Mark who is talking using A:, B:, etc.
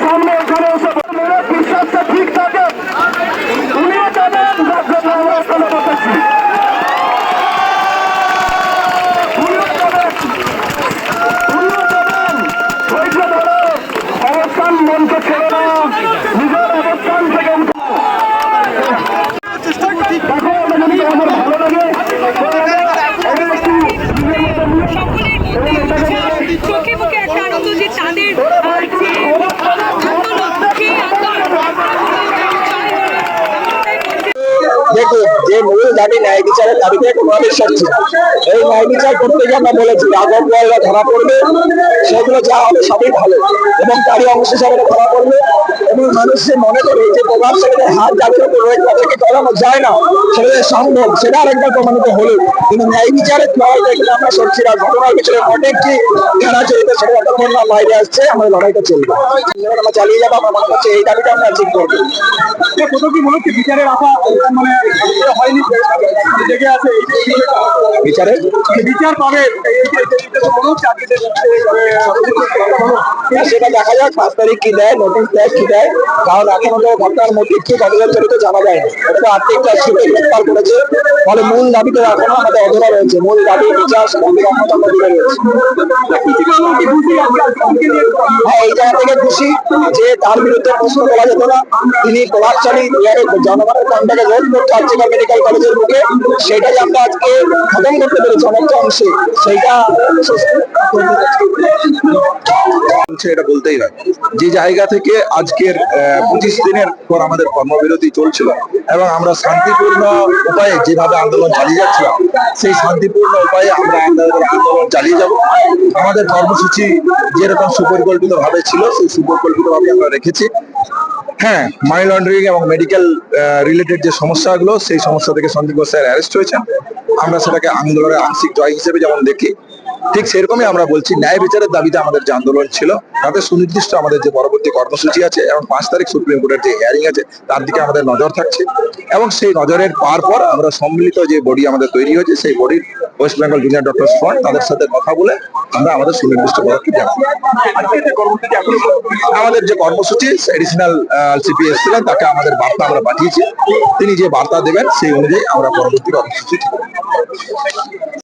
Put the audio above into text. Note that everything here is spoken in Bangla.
A: সামনে দেখুন যে মূল এই করতে গিয়ে আমরা বলেছি ধরা পড়বে, সেগুলো যা হবে সবই ভালো। এবং তারই অংশ হিসাবে ধরা পড়বে। মানুষ মনে করে যে প্রভাবশালীদের হাত যাদের উপর রয়ে তাদেরকে করানো যায় না। সেটা সম্ভব সেটা আরেকবার প্রমাণিত হলো। কিন্তু ন্যায় বিচারের কিন্তু আমরা সরছি না ঘটনার পিছনে অনেক কি খেলা চলবে সেটা যতক্ষণ না বাইরে আসছে আমাদের লড়াইটা চলবে। আমরা চালিয়ে যাব আমার মনে হচ্ছে এই দাবিটা আমরা ঠিক করব।
B: কোথাও কি মনে হচ্ছে বিচারের আশা হয়নি? জেগে আছে
A: বিচারে?
B: বিচার পাবে মনে হচ্ছে
A: সেটা দেখা যাক, পাঁচ তারিখ কি দেয় নোটিশ দেয়, কি দেয়। কারণ এখনও তো ঘটনার মোটিভ কি কতজন জড়িত জানা যায়নি। এটা তো আর্থিক চার্জশিটে গ্রেফতার করেছে। ফলে মূল দাবি তো এখনও আমাদের অধরা রয়েছে। মূল দাবি বিচার রহমত আমরা দিকে রয়েছে। হ্যাঁ এই জায়গা থেকে খুশি যে তার বিরুদ্ধে প্রশ্ন করা যেত না। তিনি প্রভাবশালী জনগণের কণ্ঠকে রোধ করতে আর্জিকা মেডিকেল কলেজের মুখে সেটা আমরা আজকে খতম করতে পেরেছি অনেকটা অংশে। সেইটা
C: বলছে এটা বলতেই হয়। যে জায়গা থেকে আজকের পঁচিশ দিনের পর আমাদের কর্মবিরতি চলছিল এবং আমরা শান্তিপূর্ণ উপায়ে যেভাবে আন্দোলন চালিয়ে যাচ্ছিলাম, সেই শান্তিপূর্ণ উপায়ে আমরা আন্দোলন চালিয়ে যাব। আমাদের কর্মসূচি যেরকম সুপরিকল্পিত ভাবে ছিল, সেই সুপরিকল্পিত ভাবে আমরা রেখেছি। হ্যাঁ মানি লন্ডারিং এবং মেডিকেল রিলেটেড যে সমস্যাগুলো, সেই সমস্যা থেকে সন্দীপ ঘোষ স্যার অ্যারেস্ট হয়েছেন। আমরা সেটাকে আন্দোলনের আংশিক জয় হিসেবে যেমন দেখি ঠিক সেরকমই আমরা বলছি, ন্যায় বিচারের দাবিতে আমাদের যে আন্দোলন ছিল, তাতে সুনির্দিষ্ট আমাদের যে পরবর্তী কর্মসূচি আছে, এবং পাঁচ তারিখ সুপ্রিম কোর্টের যে হিয়ারিং আছে, তার দিকে আমাদের নজর থাকছে। এবং সেই নজরের পার পর আমরা সম্মিলিত যে বডি আমাদের তৈরি হয়েছে, সেই বডির West Bengal junior doctor front তাদের সাথে কথা বলে আমরা আমাদের সুনির্দিষ্ট পদক্ষেপ জানাব। আমাদের যে কর্মসূচি এডিশনাল সিপি এসেছিলেন, তাকে আমাদের বার্তা আমরা পাঠিয়েছি। তিনি যে বার্তা দেবেন, সেই অনুযায়ী আমরা পরবর্তী কর্মসূচি।